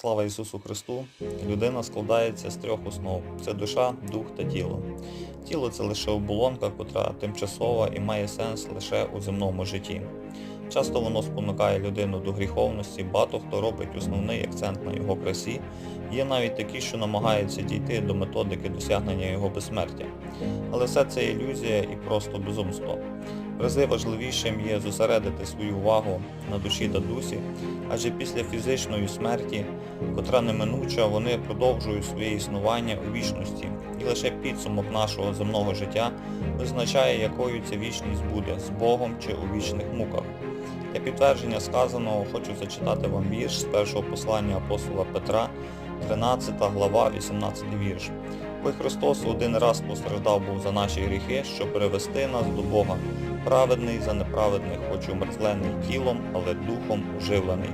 Слава Ісусу Христу! Людина складається з трьох основ це душа, дух та тіло. Тіло це лише оболонка, котра тимчасова і має сенс лише у земному житті. Часто воно спонукає людину до гріховності, багато хто робить основний акцент на його красі. Є навіть такі, що намагаються дійти до методики досягнення його безсмертя. Але все це ілюзія і просто безумство. Рази важливішим є зосередити свою увагу на душі та дусі, адже після фізичної смерті, котра неминуча, вони продовжують своє існування у вічності, і лише підсумок нашого земного життя визначає, якою ця вічність буде з Богом чи у вічних муках. Для підтвердження сказаного хочу зачитати вам вірш з першого послання апостола Петра, 13 глава, 18 вірш. Бо Христос один раз постраждав був за наші гріхи, щоб привести нас до Бога, праведний за неправедних, хоч умерзлений тілом, але духом уживлений.